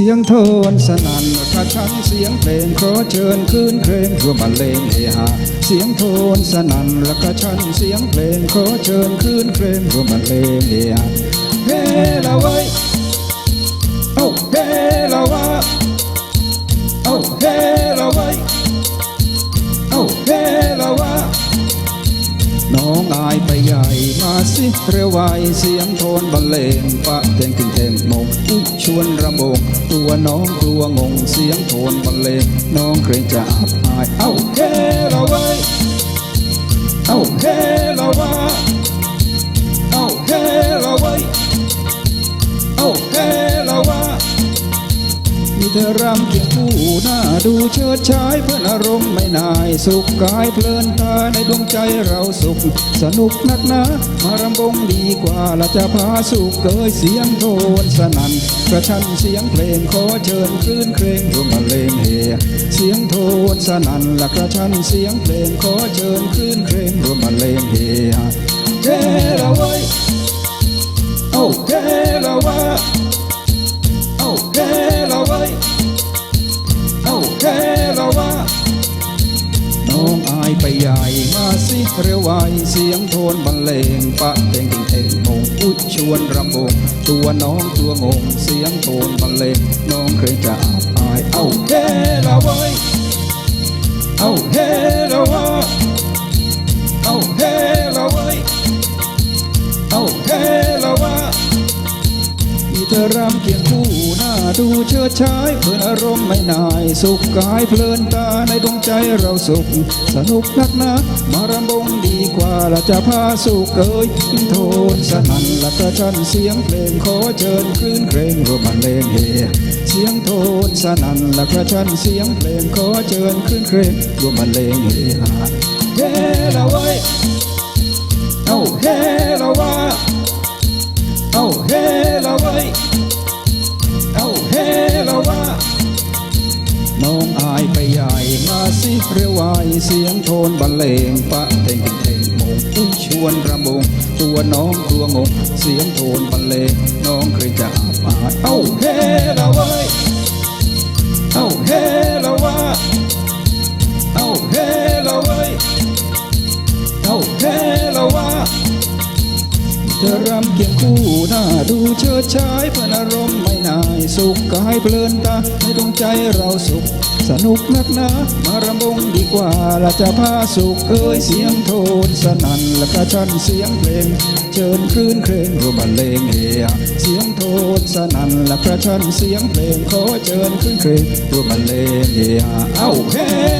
สียงโทนสนั่นกระชันเสียงเพลงขอเชิญคืนเครงเพื่อมบรรเลงเฮฮาเสียงโทนสนั่นและกระชันเสียงเพลงขอเชิญคืนเครงเพื่อมบรรเลงเฮฮาเฮละวิเรวายเสียงโทนบรรเลงปะเทงถึงเทงมงอุชวนระบงตัวน้องตัวงงเสียงโทนบรรเลงน้องเกรงจะอับอาย เอ้าเฮละไว้เอ้าเฮ ธอรำเคียงคู่หน้าดูเชิดชายเพื่อนอารมณ์ไม่นาย สุขกายเพลินตาในดวงใจเราสุข สนุกนักหนามารำบงดีกว่าละจะพาสุขเกยเสียงโทนสนั่นกระชันเสียงเพลงขอเชิญคลื่นเครงรวมบรรเลงเฮเสียงโทนสนั่นละกระชันเสียงเพลงขอเชิญคลื่นเครงรวมบรรเลงเฮเฮละไมาสิเร็วไวเสียงโทนบรรเลงปะเต็งเต็งมงอุดชวนรำวงตัวน้องตัวงงเสียงโทนบรรเลงน้องเคยจะอับอายเอาเฮละไว้ยเอาเฮละวะเอาเฮ อรำเคียงคู่หน้าดูเชิดชายเพลินอารมณ์ไม่นาย สุขกายเพลินตาในดวงใจเราสุข สนุกนักนะมารำบงดีกว่าละจะพาสุขเกยขึ้นโทนสนั่นละกระชันเสียงเพลงขอเชิญคลื่นเครงรวมบรรเลงเฮเสียงโทนสนั่นละกระชันเสียงเพลงขอเชิญคลื่นเครงรวมบรรเลงเฮฮาเย้ เร็วไวเสียงโทนบรรเลงปะเต็งเต็งมงอุ้ชวนระบงตัวน้องตัวงง เธอรำเคียงคู่หน้าดูเชิดชายเพื่อนอารมณ์ไม่นาย สุขกายเพลินตาในดวงใจเราสุข สนุกนักหนา มารำบงดีกว่าละจะพาสุขเอ้ยเสียงโทนสนั่นและกระชันเสียงเพลง เชิญคลื่นเครงรวมบรรเลงเฮเสียงโทนสนั่นและกระชันเสียงเพลงขอเชิญคลื่นเครงรวมบรรเลงเฮเอ้าเฮ้